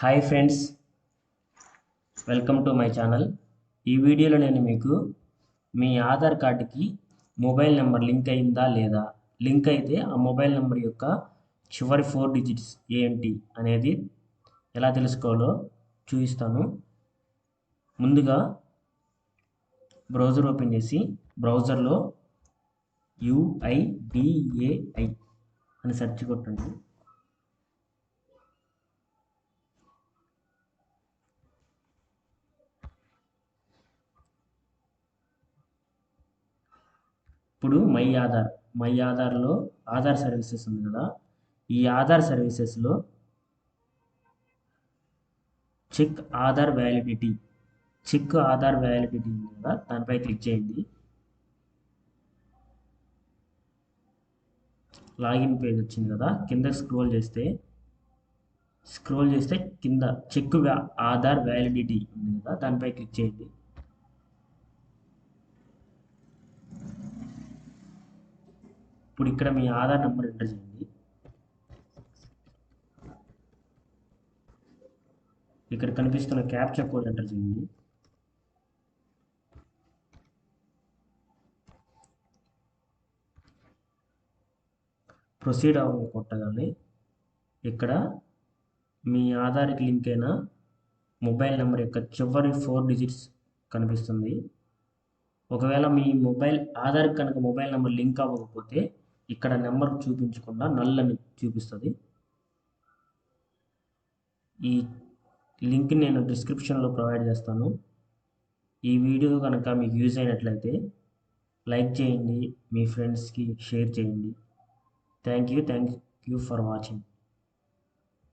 Hi friends welcome to my channel ఈ వీడియోలో నేను మీకు మీ ఆధార్ కార్డుకి మొబైల్ నెంబర్ లింక్ అయిందా లేదా? లింక్ అయితే ఆ మొబైల్ నెంబర్ యొక్క చివరి ఫోర్ డిజిట్స్ ఏంటి అనేది ఎలా తెలుసుకోవాలో చూపిస్తాను. ముందుగా బ్రౌజర్ ఓపెన్ చేసి బ్రౌజర్లో యుఐడిఏఐ అని సెర్చ్ కొట్టండి. ఇప్పుడు మై ఆధార్ మై ఆధార్లో ఆధార్ సర్వీసెస్ ఉంది కదా? ఈ ఆధార్ సర్వీసెస్లో check Aadhaar validity check Aadhaar validity ఉంది కదా? దానిపై క్లిక్ చేయండి. లాగిన్ పేజ్ వచ్చింది కదా? కింద స్క్రోల్ చేస్తే స్క్రోల్ చేస్తే కింద చెక్ ఆధార్ వ్యాలిడిటీ ఉంది కదా? దానిపై క్లిక్ చేయండి. ఇప్పుడు ఇక్కడ మీ ఆధార్ నెంబర్ ఎంటర్ చేయండి. ఇక్కడ కనిపిస్తున్న క్యాప్చర్ కోడ్ ఎంటర్ చేయండి. ప్రొసీడ్ అవ్వ కొట్టగానే ఇక్కడ మీ ఆధార్కి లింక్ అయిన మొబైల్ నెంబర్ యొక్క చివరి ఫోర్ డిజిట్స్ కనిపిస్తుంది. ఒకవేళ మీ మొబైల్ ఆధార్ కనుక మొబైల్ నెంబర్ లింక్ అవ్వకపోతే ఇక్కడ నెంబర్ చూపించకుండా నల్లని చూపిస్తుంది. ఈ లింక్ నేను డిస్క్రిప్షన్లో ప్రొవైడ్ చేస్తాను. ఈ వీడియో కనుక మీకు యూజ్ అయినట్లయితే లైక్ చేయండి మీ ఫ్రెండ్స్కి షేర్ చేయండి. Thank you thank you for watching.